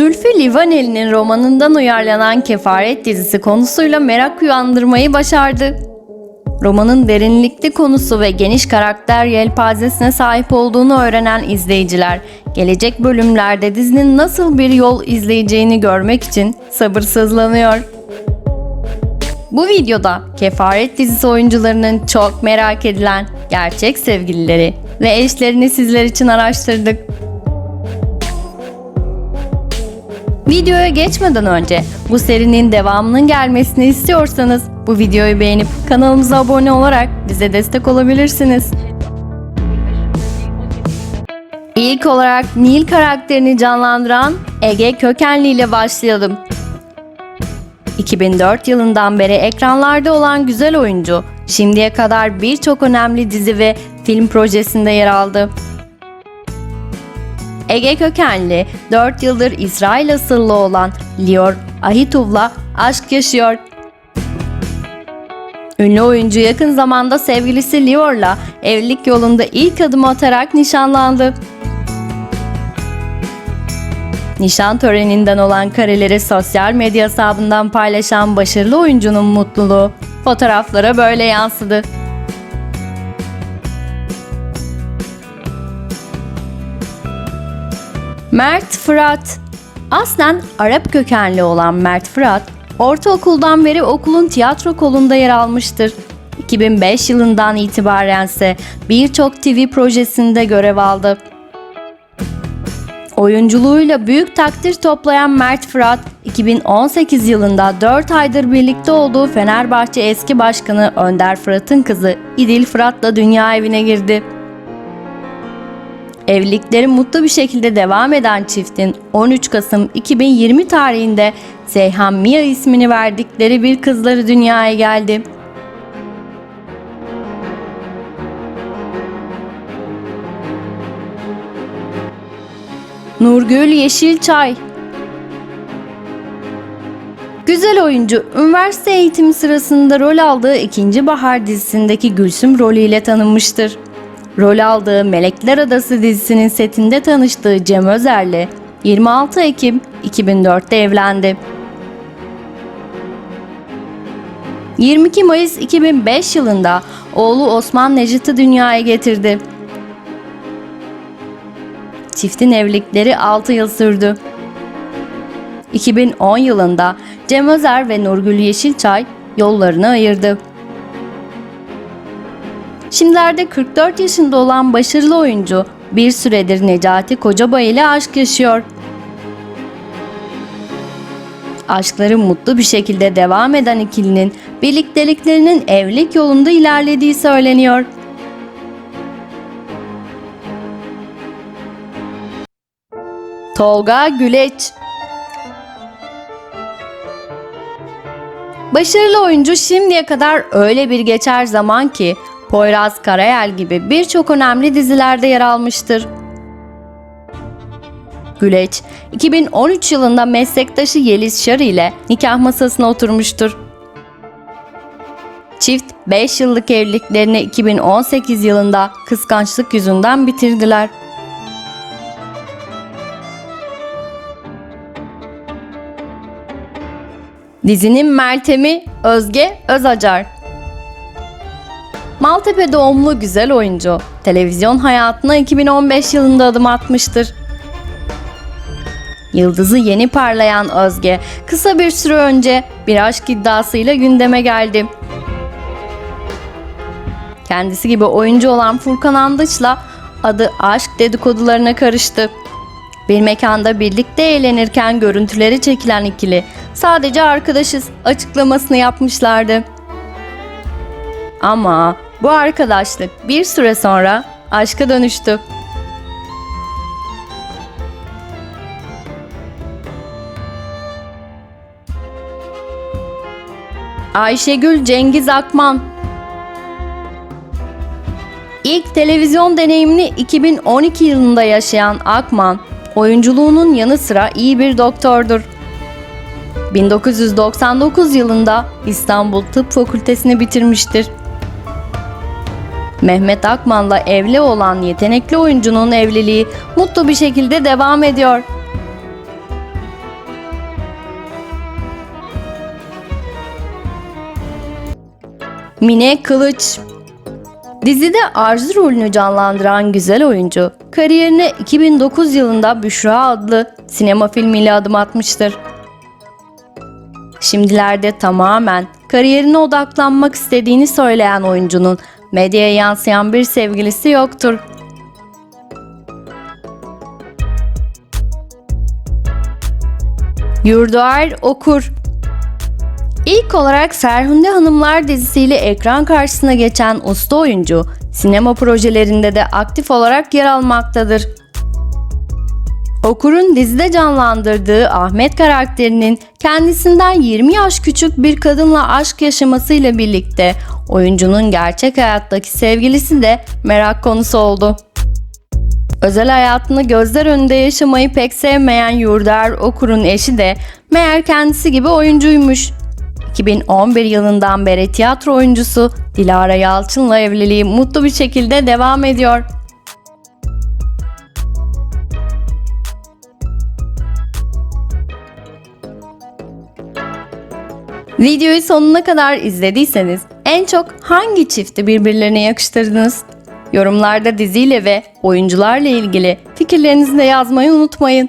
Zülfü Livaneli'nin romanından uyarlanan Kefaret dizisi konusuyla merak uyandırmayı başardı. Romanın derinlikli konusu ve geniş karakter yelpazesine sahip olduğunu öğrenen izleyiciler, gelecek bölümlerde dizinin nasıl bir yol izleyeceğini görmek için sabırsızlanıyor. Bu videoda Kefaret dizisi oyuncularının çok merak edilen gerçek sevgilileri ve eşlerini sizler için araştırdık. Videoya geçmeden önce bu serinin devamının gelmesini istiyorsanız bu videoyu beğenip kanalımıza abone olarak bize destek olabilirsiniz. İlk olarak Nil karakterini canlandıran Ege Kökenli ile başlayalım. 2004 yılından beri ekranlarda olan güzel oyuncu, şimdiye kadar birçok önemli dizi ve film projesinde yer aldı. Ege kökenli 4 yıldır İsrail asıllı olan Lior Ahituv'la aşk yaşıyor. Ünlü oyuncu yakın zamanda sevgilisi Lior'la evlilik yolunda ilk adım atarak nişanlandı. Nişan töreninden olan kareleri sosyal medya hesabından paylaşan başarılı oyuncunun mutluluğu fotoğraflara böyle yansıdı. Mert Fırat Aslen Arap kökenli olan Mert Fırat, ortaokuldan beri okulun tiyatro kolunda yer almıştır. 2005 yılından itibaren ise birçok TV projesinde görev aldı. Oyunculuğuyla büyük takdir toplayan Mert Fırat, 2018 yılında 4 aydır birlikte olduğu Fenerbahçe eski başkanı Önder Fırat'ın kızı İdil Fırat'la dünya evine girdi. Evlilikleri mutlu bir şekilde devam eden çiftin 13 Kasım 2020 tarihinde Seyhan Mia ismini verdikleri bir kızları dünyaya geldi. Nurgül Yeşilçay Güzel oyuncu, üniversite eğitimi sırasında rol aldığı ikinci Bahar dizisindeki Gülsüm rolüyle tanınmıştır. Rol aldığı Melekler Adası dizisinin setinde tanıştığı Cem Özer'le 26 Ekim 2004'te evlendi. 22 Mayıs 2005 yılında oğlu Osman Necit'i dünyaya getirdi. Çiftin evlilikleri 6 yıl sürdü. 2010 yılında Cem Özer ve Nurgül Yeşilçay yollarını ayırdı. Şimdilerde 44 yaşında olan başarılı oyuncu bir süredir Necati Kocabay ile aşk yaşıyor. Aşkları mutlu bir şekilde devam eden ikilinin birlikteliklerinin evlilik yolunda ilerlediği söyleniyor. Tolga Güleç Başarılı oyuncu şimdiye kadar öyle bir geçer zaman ki Poyraz Karayel gibi birçok önemli dizilerde yer almıştır. Güleç, 2013 yılında meslektaşı Yeliz Şarı ile nikah masasına oturmuştur. Çift 5 yıllık evliliklerini 2018 yılında kıskançlık yüzünden bitirdiler. Dizinin Meltem'i Özge Özacar. Maltepe doğumlu güzel oyuncu, televizyon hayatına 2015 yılında adım atmıştır. Yıldızı yeni parlayan Özge, kısa bir süre önce bir aşk iddiasıyla gündeme geldi. Kendisi gibi oyuncu olan Furkan Andıç'la adı aşk dedikodularına karıştı. Bir mekanda birlikte eğlenirken görüntüleri çekilen ikili sadece arkadaşız açıklamasını yapmışlardı. Ama bu arkadaşlık bir süre sonra aşka dönüştü. Ayşegül Cengiz Akman İlk televizyon deneyimini 2012 yılında yaşayan Akman, oyunculuğunun yanı sıra iyi bir doktordur. 1999 yılında İstanbul Tıp Fakültesini bitirmiştir. Mehmet Akman'la evli olan yetenekli oyuncunun evliliği mutlu bir şekilde devam ediyor. Mine Kılıç Dizide Arzu rolünü canlandıran güzel oyuncu, kariyerine 2009 yılında Büşra adlı sinema filmiyle adım atmıştır. Şimdilerde tamamen kariyerine odaklanmak istediğini söyleyen oyuncunun medyaya yansıyan bir sevgilisi yoktur. Yurduer Okur İlk olarak Ferhunde Hanımlar dizisiyle ekran karşısına geçen usta oyuncu, sinema projelerinde de aktif olarak yer almaktadır. Okur'un dizide canlandırdığı Ahmet karakterinin kendisinden 20 yaş küçük bir kadınla aşk yaşamasıyla birlikte oyuncunun gerçek hayattaki sevgilisi de merak konusu oldu. Özel hayatını gözler önünde yaşamayı pek sevmeyen Yurder Okur'un eşi de meğer kendisi gibi oyuncuymuş. 2011 yılından beri tiyatro oyuncusu Dilara Yalçın'la evliliği mutlu bir şekilde devam ediyor. Videoyu sonuna kadar izlediyseniz en çok hangi çifti birbirlerine yakıştırdınız? Yorumlarda diziyle ve oyuncularla ilgili fikirlerinizi de yazmayı unutmayın.